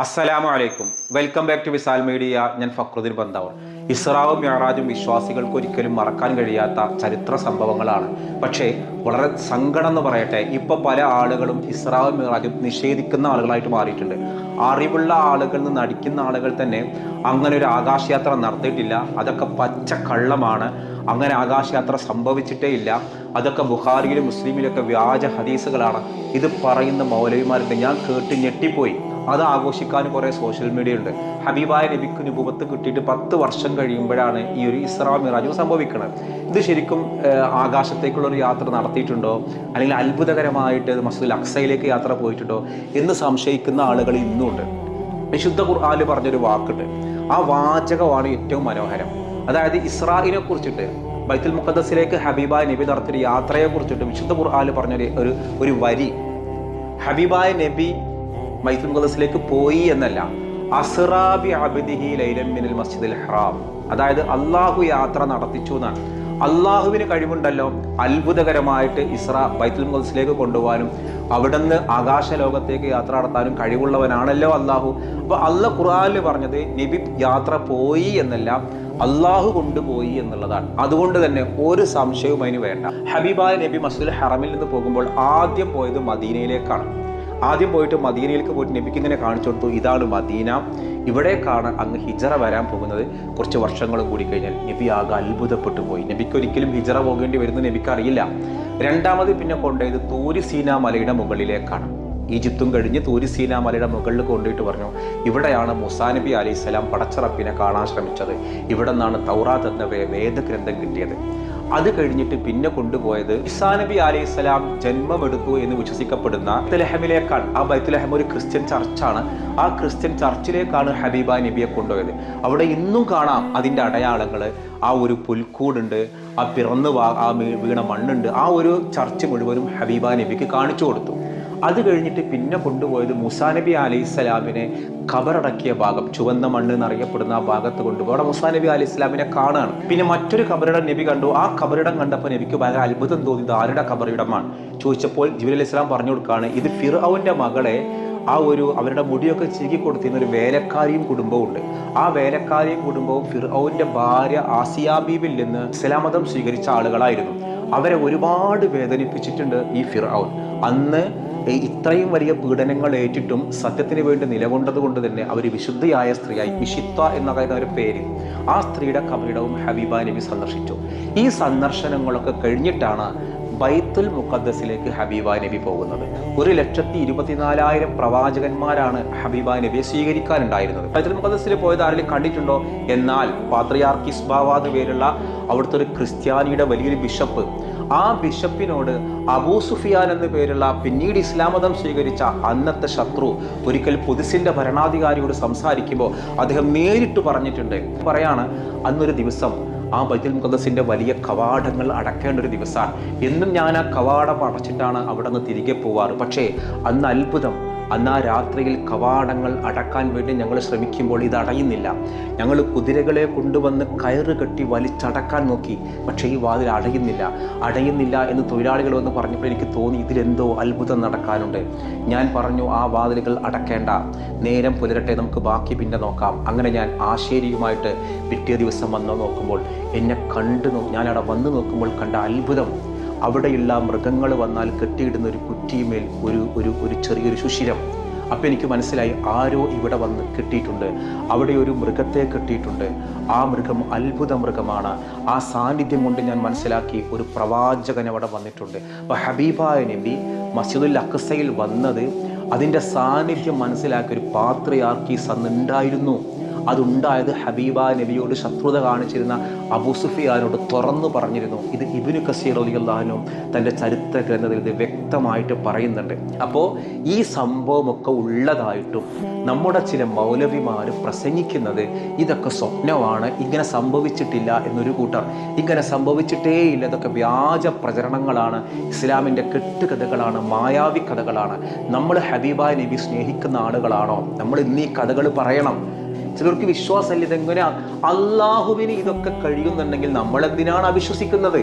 അസ്സലാമു അലൈക്കും. Welcome back to Visal media. ഞാൻ ഫക്രുദ്ദീൻ ബന്ദാവർ ഇസ്രാവും യാറാജും വിശ്വാസികൾക്ക് ഒരിക്കലും മറക്കാൻ കഴിയാത്ത ചരിത്ര സംഭവങ്ങളാണ്. പക്ഷേ വളരെ സങ്കടം എന്ന് പറയട്ടെ ഇപ്പൊ പല ആളുകളും ഇസ്രാവും യാറാജും നിഷേധിക്കുന്ന ആളുകളായിട്ട് മാറിയിട്ടുണ്ട്. അറിവുള്ള ആളുകളിൽ നിന്ന് നടിക്കുന്ന ആളുകൾ തന്നെ അങ്ങനെ ഒരു ആകാശയാത്ര നടത്തിയിട്ടില്ല. അതൊക്കെ പച്ച കള്ളമാണ്. അങ്ങനെ ആകാശയാത്ര സംഭവിച്ചിട്ടേ ഇല്ല. അതൊക്കെ ബുഖാരിയിലും മുസ്ലിമിലൊക്കെ വ്യാജ ഹദീസുകളാണ്. ഇത് പറയുന്ന മൗലവിമാരുണ്ട്. ഞാൻ കേട്ട് ഞെട്ടിപ്പോയി. അത് ആഘോഷിക്കാൻ കുറേ സോഷ്യൽ മീഡിയ ഉണ്ട്. ഹബീബായ നബിക്ക് നുപത്ത് കിട്ടിയിട്ട് പത്ത് വർഷം കഴിയുമ്പോഴാണ് ഈ ഒരു ഇസ്രാ മിറാജ് സംഭവിക്കുന്നത് ഇത് ശരിക്കും ആകാശത്തേക്കുള്ള ഒരു യാത്ര നടത്തിയിട്ടുണ്ടോ? അല്ലെങ്കിൽ അത്ഭുതകരമായിട്ട് മസ്ജിദ് അക്സയിലേക്ക് യാത്ര പോയിട്ടുണ്ടോ? എന്ന് സംശയിക്കുന്ന ആളുകൾ ഇന്നുമുണ്ട് വിശുദ്ധ ഖുർആാനിൽ പറഞ്ഞൊരു വാക്കുണ്ട്. ആ വാചകമാണ് ഏറ്റവും മനോഹരം. അതായത് ഇസ്രായിനെ കുറിച്ചിട്ട് ബൈത്തുൽ മുഖദ്സിലേക്ക് ഹബീബായ നബി നടത്തിയ യാത്രയെ കുറിച്ചിട്ട് വിശുദ്ധ ഖുർആാനിൽ പറഞ്ഞൊരു ഒരു ഒരു വരി. ഹബീബായ നബി ബൈത്തുൽ മുഖദസിലേക്ക് പോയി എന്നല്ല. അസ്റാബി അബിദിഹി ഹറാം. അതായത് അള്ളാഹു യാത്ര നടത്തിച്ചു എന്നാണ്. അള്ളാഹുവിന് കഴിവുണ്ടല്ലോ. അത്ഭുതകരമായിട്ട് ഇസ്ര ബൈത്തുൽ മുഖസിലേക്ക് കൊണ്ടുപോകാനും അവിടുന്ന് ആകാശ ലോകത്തേക്ക് യാത്ര നടത്താനും കഴിവുള്ളവനാണല്ലോ അള്ളാഹു അപ്പൊ അള്ള ഖുറാനിൽ പറഞ്ഞത് നബി യാത്ര പോയി എന്നല്ല അള്ളാഹു കൊണ്ടുപോയി എന്നുള്ളതാണ്. അതുകൊണ്ട് തന്നെ ഒരു സംശയവും അതിന് വേണ്ട. ഹബീബായ നബി മസ്ജിദുൽ ഹറമിൽ നിന്ന് പോകുമ്പോൾ ആദ്യം പോയത് മദീനയിലേക്കാണ്. ആദ്യം പോയിട്ട് മദീനയിലേക്ക് പോയിട്ട് നബിക്ക് ഇങ്ങനെ കാണിച്ചു കൊടുത്തു ഇതാണ് മദീന. ഇവിടേക്കാണ് അങ്ങ് ഹിജറ വരാൻ പോകുന്നത്. കുറച്ച് വർഷങ്ങളും കൂടി കഴിഞ്ഞാൽ നബി ആകെ അത്ഭുതപ്പെട്ടു പോയി. നബിക്ക് ഒരിക്കലും ഹിജറ പോകേണ്ടി വരുന്ന നബിക്ക് അറിയില്ല. രണ്ടാമത് പിന്നെ കൊണ്ടുപോയത് തൂരി സീന മലയുടെ മുകളിലേക്കാണ്. ഈജിപ്തും കഴിഞ്ഞ് തൂരി സീന മലയുടെ മുകളിൽ കൊണ്ടുപോയിട്ട് പറഞ്ഞു ഇവിടെയാണ് മുസാ നബി അലൈഹി സ്വലാം പടച്ചറപ്പിനെ കാണാൻ ശ്രമിച്ചത്. ഇവിടെ നിന്നാണ് തൗറാത്ത് എന്ന വേദഗ്രന്ഥം കിട്ടിയത്. അത് കഴിഞ്ഞിട്ട് പിന്നെ കൊണ്ടുപോയത് ഇസാ നബി അലൈഹി സ്വലാം ജന്മമെടുത്തു എന്ന് വിശ്വസിക്കപ്പെടുന്ന ബൈത്തുലഹമിലേക്കാണ്. ആ ബൈത്തുലഹം ഒരു ക്രിസ്ത്യൻ ചർച്ചാണ്. ആ ക്രിസ്ത്യൻ ചർച്ചിലേക്കാണ് ഹബീബ നബിയെ കൊണ്ടുപോയത്. അവിടെ ഇന്നും കാണാം അതിന്റെ അടയാളങ്ങൾ ആ ഒരു പുൽക്കൂടുണ്ട് ആ പിറന്നു ആ വീണ മണ്ണുണ്ട്. ആ ഒരു ചർച്ച് മുഴുവനും ഹബീബ നബിക്ക് കാണിച്ചു കൊടുത്തു. അത് കഴിഞ്ഞിട്ട് പിന്നെ കൊണ്ടുപോയത് മുസാ നബി അലൈഹി സ്വലാമിനെ കബറടക്കിയ ഭാഗം ചുവന്ന മണ്ണ് എന്നറിയപ്പെടുന്ന ആ ഭാഗത്ത് കൊണ്ടുപോയി. അവിടെ മുസാ നബി അലൈഹി സ്വലാമിനെ കാണുകയാണ് പിന്നെ മറ്റൊരു കബറിടം നബി കണ്ടു. ആ കബറിടം കണ്ടപ്പോൾ നബിക്ക് ഭയങ്കര അത്ഭുതം തോന്നി. ആരുടെ കബറിടമാണ്? ചോദിച്ചപ്പോൾ ജിബിൽ അലൈഹി സ്വലാം പറഞ്ഞു കൊടുക്കുകയാണ് ഇത് ഫിർഔന്റെ മകളെ ആ ഒരു അവരുടെ മുടിയൊക്കെ ചീകി കൊടുത്തിരുന്ന ഒരു വേലക്കാരിയും കുടുംബവും ഉണ്ട്. ആ വേലക്കാരിയും കുടുംബവും ഫിർഔന്റെ ഭാര്യ ആസിയാ ബീബിൽ നിന്ന് ഇസ്ലാം മതം സ്വീകരിച്ച ആളുകളായിരുന്നു. അവരെ ഒരുപാട് വേദനിപ്പിച്ചിട്ടുണ്ട് ഈ ഫിർഔൻ. അന്ന് ഇത്രയും വലിയ പീഡനങ്ങൾ ഏറ്റിട്ടും സത്യത്തിന് വേണ്ടി നിലകൊണ്ടത് കൊണ്ട് തന്നെ അവർ വിശുദ്ധയായ സ്ത്രീയായി വിശുദ്ധ എന്ന പറയുന്ന ഒരു പേര് ആ സ്ത്രീയുടെ കബറിടവും ഹബീബ നബി സന്ദർശിച്ചു. ഈ സന്ദർശനങ്ങളൊക്കെ കഴിഞ്ഞിട്ടാണ് ബൈത്തുൽ മുഖദ്സിലേക്ക് ഹബീബ നബി പോകുന്നത്. ഒരു ലക്ഷത്തി ഇരുപത്തിനാലായിരം പ്രവാചകന്മാരാണ് ഹബീബ നബിയെ സ്വീകരിക്കാനുണ്ടായിരുന്നത്. ബൈത്തുൽ മുഖദ്സിൽ പോയത് ആരെങ്കിലും കണ്ടിട്ടുണ്ടോ? എന്നാൽ പാത്രിയാർക്കിസ് ബാവാദ് പേരുള്ള അവിടുത്തെ ഒരു ക്രിസ്ത്യാനിയുടെ വലിയൊരു ബിഷപ്പ് ആ ബിഷപ്പിനോട് അബൂ സുഫിയാൻ എന്ന പേരുള്ള പിന്നീട് ഇസ്ലാം മതം സ്വീകരിച്ച അന്നത്തെ ശത്രു ഒരിക്കൽ പുതുസിന്റെ ഭരണാധികാരിയോട് സംസാരിക്കുമ്പോൾ അദ്ദേഹം നേരിട്ട് പറഞ്ഞിട്ടുണ്ട്. പറയാണ് അന്നൊരു ദിവസം ആ ബൈത്തുൽ മുഖദ്സിന്റെ വലിയ കവാടങ്ങൾ അടക്കേണ്ട ഒരു ദിവസമാണ്. എന്നും ഞാൻ ആ കവാടം അടച്ചിട്ടാണ് അവിടെ നിന്ന് തിരികെ പോവാറ്. പക്ഷേ അന്ന് അത്ഭുതം. അന്ന് ആ രാത്രിയിൽ കവാടങ്ങൾ അടക്കാൻ വേണ്ടി ഞങ്ങൾ ശ്രമിക്കുമ്പോൾ ഇത് അടയുന്നില്ല. ഞങ്ങൾ കുതിരകളെ കൊണ്ടുവന്ന് കയറ് കെട്ടി വലിച്ചടക്കാൻ നോക്കി. പക്ഷേ ഈ വാതിൽ അടയുന്നില്ല. അടയുന്നില്ല എന്ന് തൊഴിലാളികൾ വന്ന് പറഞ്ഞപ്പോൾ എനിക്ക് തോന്നി ഇതിലെന്തോ അത്ഭുതം നടക്കാനുണ്ട്. ഞാൻ പറഞ്ഞു ആ വാതിലുകൾ അടക്കേണ്ട. നേരം പുലരട്ടെ നമുക്ക് ബാക്കി പിന്നെ നോക്കാം. അങ്ങനെ ഞാൻ ആശേരിയുമായിട്ട് പിറ്റേ ദിവസം വന്ന് നോക്കുമ്പോൾ എന്നെ കണ്ടു ഞാൻ അവിടെ വന്ന് നോക്കുമ്പോൾ കണ്ട അത്ഭുതം. അവിടെയുള്ള മൃഗങ്ങൾ വന്നാൽ കെട്ടിയിടുന്ന ഒരു കുറ്റിയുമേൽ ഒരു ഒരു ഒരു ചെറിയൊരു സുഷിരം അപ്പം എനിക്ക് മനസ്സിലായി ആരോ ഇവിടെ വന്ന് കെട്ടിയിട്ടുണ്ട്. അവിടെ ഒരു മൃഗത്തെ കെട്ടിയിട്ടുണ്ട്. ആ മൃഗം അത്ഭുത മൃഗമാണ്. ആ സാന്നിധ്യം കൊണ്ട് ഞാൻ മനസ്സിലാക്കി ഒരു പ്രവാചകൻ അവിടെ വന്നിട്ടുണ്ട്. അപ്പോൾ ഹബീബായ നബി മസ്ജിദുൽ അക്സയിൽ വന്നത് അതിന്റെ സാന്നിധ്യം മനസ്സിലാക്കിയ ഒരു പാത്രയാർക്കീസ് അന്ന് ഉണ്ടായിരുന്നു. അതുണ്ടായത് ഹബീബ നബിയോട് ശത്രുത കാണിച്ചിരുന്ന അബൂ സുഫിയാനോട് തുറന്നു പറഞ്ഞിരുന്നു. ഇത് ഇബിനു കസീർ അലി തന്റെ ചരിത്ര ഗ്രന്ഥത്തിൽ ഇത് വ്യക്തമായിട്ട് പറയുന്നുണ്ട്. അപ്പോൾ ഈ സംഭവമൊക്കെ ഉള്ളതായിട്ടും നമ്മുടെ ചില മൗലവിമാർ പ്രസംഗിക്കുന്നത് ഇതൊക്കെ സ്വപ്നമാണ് ഇങ്ങനെ സംഭവിച്ചിട്ടില്ല എന്നൊരു കൂട്ടർ. ഇങ്ങനെ സംഭവിച്ചിട്ടേ ഇല്ല ഇതൊക്കെ വ്യാജ പ്രചരണങ്ങളാണ് ഇസ്ലാമിന്റെ കെട്ടുകഥകളാണ് മായാവി കഥകളാണ്. നമ്മൾ ഹബീബ നബി സ്നേഹിക്കുന്ന ആളുകളാണോ? നമ്മൾ ഇന്ന് ഈ കഥകൾ പറയണം. ചിലർക്ക് വിശ്വാസമില്ല ഇതെങ്ങനെ അള്ളാഹുവിന് ഇതൊക്കെ കഴിയുന്നുണ്ടെങ്കിൽ നമ്മൾ എന്തിനാണ് അവിശ്വസിക്കുന്നത്?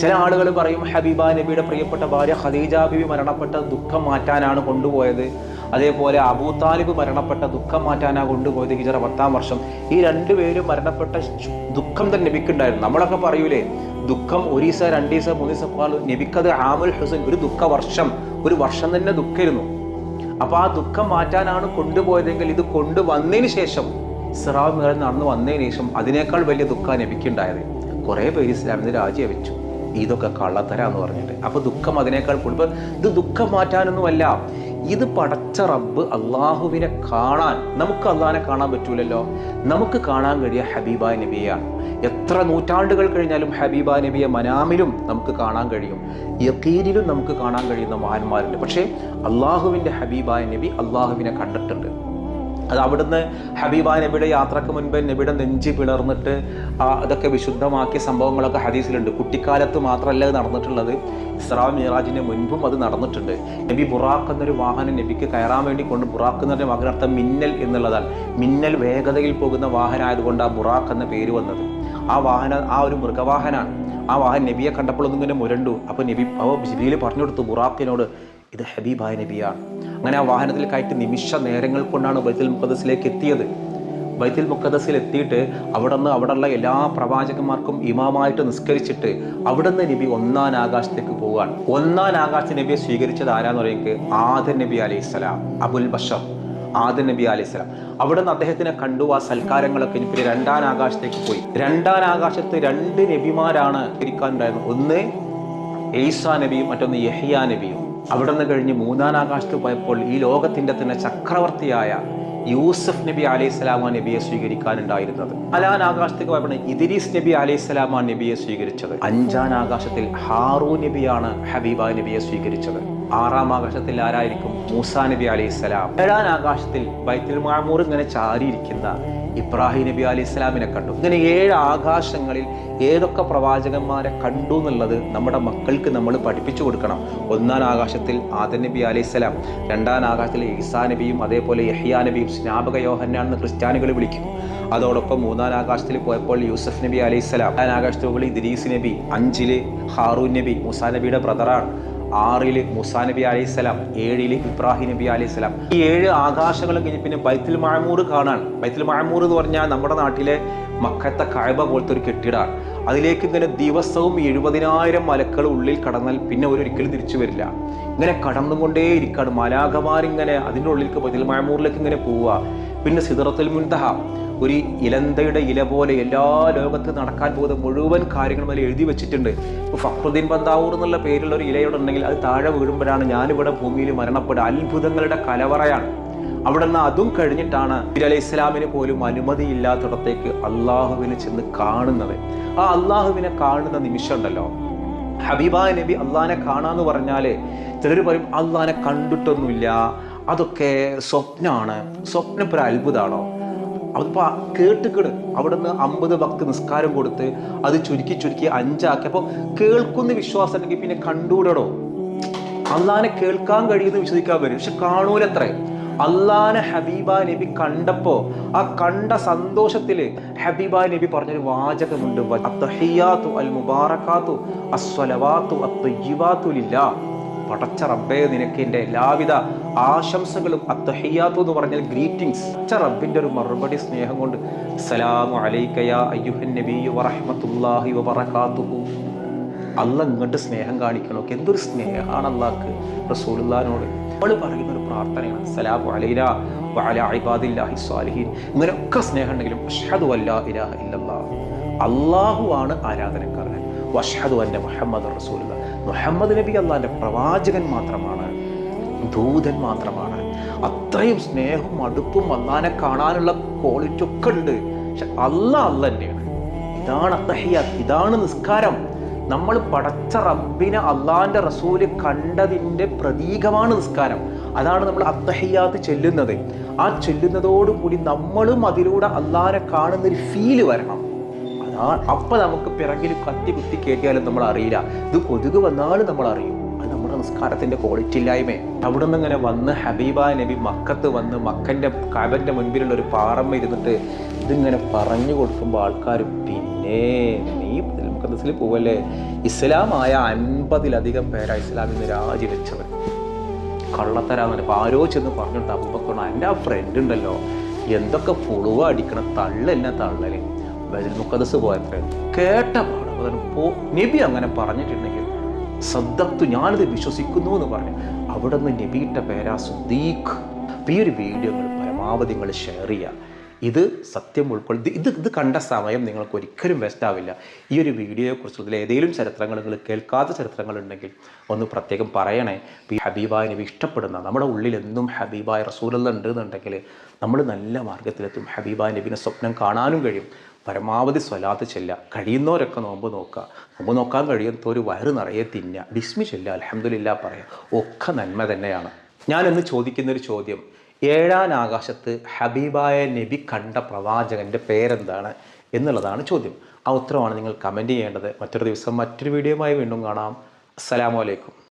ചില ആളുകൾ പറയും ഹബീബ നബിയുടെ പ്രിയപ്പെട്ട ഭാര്യ ഖദീജ ബിബി മരണപ്പെട്ട ദുഃഖം മാറ്റാനാണ് കൊണ്ടുപോയത്. അതേപോലെ അബൂ താലിബ് മരണപ്പെട്ട ദുഃഖം മാറ്റാനാണ് കൊണ്ടുപോയത് ഹിജറ പത്താം വർഷം. ഈ രണ്ടുപേരും മരണപ്പെട്ട ദുഃഖം തന്നെ നബിക്കുണ്ടായിരുന്നു. നമ്മളൊക്കെ പറയൂലേ ദുഃഖം ഒരീസ രണ്ടീസ മൂന്നീസ നബിക്കത് ആമുൽ ഹുസൈൻ ഒരു ദുഃഖ വർഷം ഒരു വർഷം തന്നെ ദുഃഖമായിരുന്നു അപ്പൊ ആ ദുഃഖം മാറ്റാനാണ് കൊണ്ടുപോയതെങ്കിൽ ഇത് കൊണ്ടുവന്നതിന് ശേഷം സിറാവ് മേളം നടന്നു വന്നതിന് ശേഷം അതിനേക്കാൾ വലിയ ദുഃഖം നബിക്കുണ്ടായത്. കുറേ പേര് ഇസ്ലാമിന് രാജിവെച്ചു ഇതൊക്കെ കള്ളത്തരാന്ന് പറഞ്ഞിട്ട്. അപ്പോൾ ദുഃഖം അതിനേക്കാൾ കൂടുതൽ. ഇത് ദുഃഖം മാറ്റാനൊന്നുമല്ല. ഇത് പടച്ച റബ്ബ് അള്ളാഹുവിനെ കാണാൻ നമുക്ക് അള്ളാഹിനെ കാണാൻ പറ്റൂലല്ലോ. നമുക്ക് കാണാൻ കഴിയ ഹബീബ നബിയാണ് എത്ര നൂറ്റാണ്ടുകൾ കഴിഞ്ഞാലും ഹബീബ നബിയെ മനാമിലും നമുക്ക് കാണാൻ കഴിയും. യക്കീരിലും നമുക്ക് കാണാൻ കഴിയുന്ന മഹാന്മാരുണ്ട്. പക്ഷേ അള്ളാഹുവിന്റെ ഹബീബായ നബി അള്ളാഹുവിനെ കണ്ടിട്ടുണ്ട്. അത് അവിടുന്ന് ഹബീബ നബിയുടെ യാത്രയ്ക്ക് മുൻപ് നബിയുടെ നെഞ്ച് പിളർന്നിട്ട് അതൊക്കെ വിശുദ്ധമാക്കിയ സംഭവങ്ങളൊക്കെ ഹദീസിലുണ്ട്. കുട്ടിക്കാലത്ത് മാത്രമല്ല അത് നടന്നിട്ടുള്ളത്. ഇസ്രാ മിറാജിന് മുൻപും അത് നടന്നിട്ടുണ്ട്. നബി ബുറാഖ് എന്നൊരു വാഹനം നബിക്ക് കയറാൻ വേണ്ടി കൊണ്ട് ബുറാഖ് എന്നൊരു മകനർത്ഥം മിന്നൽ എന്നുള്ളതാണ്. മിന്നൽ വേഗതയിൽ പോകുന്ന വാഹനമായതുകൊണ്ട് ആ ബുറാഖ് എന്ന പേര് വന്നത്. ആ വാഹനം ആ ഒരു മൃഗവാഹനാണ്. ആ വാഹനം നബിയെ കണ്ടപ്പോഴൊന്നും ഇങ്ങനെ മുരണ്ടു. അപ്പോൾ നബി അവ ജിബിയിൽ പറഞ്ഞു കൊടുത്തു ബുറാഖിനോട് ഇത് ഹബീബായ നബിയാണ്. അങ്ങനെ ആ വാഹനത്തിൽ കയറ്റി നിമിഷ നേരങ്ങൾ കൊണ്ടാണ് ബൈത്തുൽ മുഖദ്സിലേക്ക് എത്തിയത്. ബൈത്തുൽ മുഖദ്സിൽ എത്തിയിട്ട് അവിടെ നിന്ന് അവിടെയുള്ള എല്ലാ പ്രവാചകന്മാർക്കും ഇമാമായിട്ട് നിസ്കരിച്ചിട്ട് അവിടെ നിന്ന് നബി ഒന്നാം ആകാശത്തേക്ക് പോവുകയാണ്. ഒന്നാം ആകാശ നബിയെ സ്വീകരിച്ചത് ആരാന്ന് പറയുന്നത് ആദർ നബി അലൈഹി സ്വലാം അബുൽ ബഷർ. ആദൻ നബി അലൈഹി സ്വലാം. അവിടെ നിന്ന് അദ്ദേഹത്തിനെ കണ്ടു ആ സൽക്കാരങ്ങളൊക്കെ ഇനി രണ്ടാം ആകാശത്തേക്ക് പോയി. രണ്ടാം ആകാശത്ത് രണ്ട് നബിമാരാണ് ഇരിക്കാനുണ്ടായിരുന്നത് ഒന്ന് ഈസാ നബിയും മറ്റൊന്ന് യഹിയ നബിയും. അവിടെ നിന്ന് കഴിഞ്ഞ് മൂന്നാം ആകാശത്ത് പോയപ്പോൾ ഈ ലോകത്തിന്റെ തന്നെ ചക്രവർത്തിയായ യൂസഫ് നബി അലൈഹി സ്വലാമ നബിയെ സ്വീകരിക്കാനുണ്ടായിരുന്നത്. അലാൻ ആകാശത്തേക്ക് പോയപ്പോൾ ഇദ്രീസ് നബി അലൈഹി സ്വലാമ നബിയെ സ്വീകരിച്ചത്. അഞ്ചാം ആകാശത്തിൽ ഹാറൂ നബിയാണ് ഹബീബ നബിയെ സ്വീകരിച്ചത്. ആറാം ആകാശത്തിൽ ആരായിരിക്കും? മൂസാ നബി അലൈഹി സ്വലാം. ഏഴാം ആകാശത്തിൽ ബൈത്തുൽ മാമൂർ ഇങ്ങനെ ചാരിയിരിക്കുന്ന ഇബ്രാഹിം നബി അലൈഹി സ്വലാമിനെ കണ്ടു. ഇങ്ങനെ ഏഴ് ആകാശങ്ങളിൽ ഏതൊക്കെ പ്രവാചകന്മാരെ കണ്ടു എന്നുള്ളത് നമ്മുടെ മക്കൾക്ക് നമ്മൾ പഠിപ്പിച്ചു കൊടുക്കണം. ഒന്നാം ആകാശത്തിൽ ആദൻ നബി അലൈഹി സ്വലാം രണ്ടാം ആകാശത്തിൽ ഈസാ നബിയും അതേപോലെ യഹിയാ നബിയും സ്നാപക യോഹന്നാണെന്ന് ക്രിസ്ത്യാനികൾ വിളിക്കും അതോടൊപ്പം മൂന്നാം ആകാശത്തിൽ പോയപ്പോൾ യൂസഫ് നബി അലൈഹി സ്വലാം ആകാശത്തിൽ ഇദ്രീസ് നബി അഞ്ചിൽ ഹാറൂൻ നബി മൂസാ നബിയുടെ ബ്രദറാണ് ആറിൽ മുസാ നബി അലൈഹി സ്വലാം ഏഴിൽ ഇബ്രാഹിം നബി അലൈഹി സ്വലാം. ഈ ഏഴ് ആകാശങ്ങൾ കഴിഞ്ഞ് പിന്നെ ബൈത്തുൽ മഴമൂർ കാണാൻ. ബൈത്തുൽ മഴമൂർ എന്ന് പറഞ്ഞാൽ നമ്മുടെ നാട്ടിലെ മക്കത്തെ കഴബ പോലത്തെ ഒരു കെട്ടിടമാണ്. അതിലേക്ക് ഇങ്ങനെ ദിവസവും എഴുപതിനായിരം മലക്കൾ ഉള്ളിൽ കടന്നാൽ പിന്നെ ഒരിക്കലും തിരിച്ചു വരില്ല. ഇങ്ങനെ കടന്നുകൊണ്ടേ ഇരിക്കുകയാണ് മലാകമാരിങ്ങനെ അതിന്റെ ഉള്ളിലേക്ക് ബൈത്തുൽ മഴമൂറിലേക്ക് ഇങ്ങനെ പോവുക. പിന്നെ സിദറത്തുൽ മുൻതഹ ഒരു ഇലന്തയുടെ ഇല പോലെ എല്ലാ ലോകത്ത് നടക്കാൻ പോകുന്ന മുഴുവൻ കാര്യങ്ങളും അതിൽ എഴുതി വെച്ചിട്ടുണ്ട്. ഇപ്പോൾ ഫക്രുദ്ദീൻ ബന്ദാവൂർ എന്നുള്ള പേരുള്ള ഒരു ഇലയോടെ ഉണ്ടെങ്കിൽ അത് താഴെ വീഴുമ്പോഴാണ് ഞാനിവിടെ ഭൂമിയിൽ മരണപ്പെടുക. അത്ഭുതങ്ങളുടെ കലവറയാണ്. അവിടെ നിന്ന് അതും കഴിഞ്ഞിട്ടാണ് അലൈഹി ഇസ്ലാമിന് പോലും അനുമതിയില്ലാത്തിടത്തേക്ക് അള്ളാഹുവിനെ ചെന്ന് കാണുന്നത്. ആ അള്ളാഹുവിനെ കാണുന്ന നിമിഷം ഉണ്ടല്ലോ. ഹബീബ നബി അള്ളാഹിനെ കാണാന്ന് പറഞ്ഞാൽ ചിലർ പറയും അള്ളാഹിനെ കണ്ടിട്ടൊന്നുമില്ല. അതൊക്കെ സ്വപ്നമാണ് സ്വപ്നം ഇപ്പൊ അത്ഭുതമാണോ അതിപ്പോ കേട്ടുകേട് അവിടുന്ന് അമ്പത് ഭക്തി നിസ്കാരം കൊടുത്ത് അത് ചുരുക്കി ചുരുക്കി അഞ്ചാക്കി. അപ്പോൾ കേൾക്കുന്ന വിശ്വാസം ഉണ്ടെങ്കിൽ പിന്നെ കണ്ടൂടടോ അള്ളാനെ കേൾക്കാൻ കഴിയുന്ന വിശ്വസിക്കാൻ വരും. പക്ഷെ കാണൂലത്രേ. അള്ളാനെ ഹബീബ നബി കണ്ടപ്പോ ആ കണ്ട സന്തോഷത്തിൽ ഹബീബ നബി പറഞ്ഞൊരു വാചകമുണ്ട്. മുബാറക്കാത്തു പടച്ച റബ്ബേ നിനക്ക് എന്റെ എല്ലാവിധ ആശംസകളും അത്തഹിയാത്തു എന്ന് പറഞ്ഞാൽ ഗ്രീറ്റിംഗ്സ് അച്ഛ റബ്ബിന്റെ ഒരു മറുപടി സ്നേഹം കൊണ്ട്. സലാമു അലൈക്കയ അയ്യുഹൻ നബിയു വറഹ്മത്തുള്ളാഹി വബറകാതുഹു. അല്ല ഇങ്ങോട്ട് സ്നേഹം കാണിക്കണമൊക്കെ എന്തൊരു സ്നേഹമാണ് അള്ളാഹ്ക്ക് റസൂലുള്ളാഹിനോട്. നമ്മൾ പറയുന്ന ഒരു പ്രാർത്ഥനയാണ്. സലാമു അലൈന വഅല ഇബാദില്ലാഹി സ്വാലിഹീൻ. ഇങ്ങനെയൊക്കെ സ്നേഹം ഉണ്ടെങ്കിലും അഷ്ഹദു അല്ലാ ഇലാഹ ഇല്ലല്ലാഹ് അള്ളാഹു ആണ് ആരാധനക്കാരൻ. വഷഹദു അന്ന മുഹമ്മദ് റസൂലുള്ള. മുഹമ്മദ് നബി അള്ളാഹിന്റെ പ്രവാചകൻ മാത്രമാണ്. ദൂതൻ മാത്രമാണ്. അത്രയും സ്നേഹവും അടുപ്പും അള്ളാനെ കാണാനുള്ള ക്വാളിറ്റി ഒക്കെ ഉണ്ട്. പക്ഷെ അല്ല അല്ല തന്നെയാണ്. ഇതാണ് അത്തഹിയാത്ത്. ഇതാണ് നിസ്കാരം. നമ്മൾ പടച്ച റബ്ബിനെ അള്ളാഹിന്റെ റസൂൽ കണ്ടതിന്റെ പ്രതീകമാണ് നിസ്കാരം. അതാണ് നമ്മൾ അത്തഹിയാത്ത് ചെല്ലുന്നത്. ആ ചെല്ലുന്നതോടുകൂടി നമ്മളും അതിലൂടെ അള്ളാഹിനെ കാണുന്നൊരു ഫീൽ വരണം. അതാണ് അപ്പൊ നമുക്ക് പിറകിൽ കത്തി കുത്തി കയറ്റിയാലും നമ്മൾ അറിയില്ല ഇത് കൊതുക് വന്നാലും നമ്മൾ അറിയും നമ്മുടെ ക്വാളിറ്റി ഇല്ലായ്മേ. അവിടെ നിന്ന് ഇങ്ങനെ വന്ന് ഹബീബ നബി മക്കത്ത് വന്ന് മക്കന്റെ കാബന്റെ മുൻപിലുള്ള ഒരു പാറമ്മ ഇരുന്നിട്ട് ഇതിങ്ങനെ പറഞ്ഞു കൊടുക്കുമ്പോൾ ആൾക്കാർ പിന്നെ നീ മുഖദ്സിൽ പോവല്ലേ? ഇസ്ലാമായ അൻപതിലധികം പേരാ ഇസ്ലാമിൽ നിന്ന് രാജിവെച്ചത് കള്ളത്തരാന്ന് ഇപ്പോൾ ആരോ ചെന്ന് പറഞ്ഞിട്ട് അബൂബക്കർ എന്റെ ആ ഫ്രണ്ട് ഉണ്ടല്ലോ. എന്തൊക്കെ പുളുവ അടിക്കണം തള്ളെന്നെ തള്ളൽ. ബദൽ മുക്കദസ് പോയത്ര കേട്ട പാഠം. അതാണ് പോ നബി അങ്ങനെ പറഞ്ഞിട്ടുണ്ടെങ്കിൽ സദ്ദത്തു ഞാനിത് വിശ്വസിക്കുന്നു എന്ന് പറഞ്ഞു അവിടെ നിന്ന് നബിയുടെ പേരാ സുദ്ദീഖ്. ഈ ഒരു വീഡിയോകൾ പരമാവധി നിങ്ങൾ ഷെയർ ചെയ്യുക. ഇത് സത്യം ഉൾക്കൊള്ളി ഇത് ഇത് കണ്ട സമയം നിങ്ങൾക്ക് ഒരിക്കലും വേസ്റ്റ് ആവില്ല. ഈ ഒരു വീഡിയോയെക്കുറിച്ചുള്ള ഏതെങ്കിലും ചരിത്രങ്ങൾ നിങ്ങൾ കേൾക്കാത്ത ചരിത്രങ്ങളുണ്ടെങ്കിൽ ഒന്ന് പ്രത്യേകം പറയണേ. ഈ ഹബീബായ നബി ഇഷ്ടപ്പെടുന്ന നമ്മുടെ ഉള്ളിൽ എന്നും ഹബീബായ റസൂലുള്ള ഉണ്ട് എന്നുണ്ടെങ്കിൽ നമ്മൾ നല്ല മാർഗത്തിലെത്തും ഹബീബായ നബിനെ സ്വപ്നം കാണാനും കഴിയും. പരമാവധി സ്വലാത്ത് ചെല്ലുക. കഴിയുന്നവരൊക്കെ നോമ്പ് നോക്കുക. നോമ്പ് നോക്കാൻ കഴിയാത്തവർ വയറ് നിറയെ തിന്നുക. ഡിസ്മി ചെല്ലുക. അലഹമ്മദില്ല പറയുക ഒക്കെ നന്മ തന്നെയാണ്. ഞാനിന്ന് ചോദിക്കുന്നൊരു ചോദ്യം. ഏഴാം ആകാശത്ത് ഹബീബായ നബി കണ്ട പ്രവാചകന്റെ പേരെന്താണ് എന്നുള്ളതാണ് ചോദ്യം. ആ ഉത്തരമാണ് നിങ്ങൾ കമന്റ് ചെയ്യേണ്ടത്. മറ്റൊരു ദിവസം മറ്റൊരു വീഡിയോയുമായി വീണ്ടും കാണാം. അസ്സലാമു അലൈക്കും.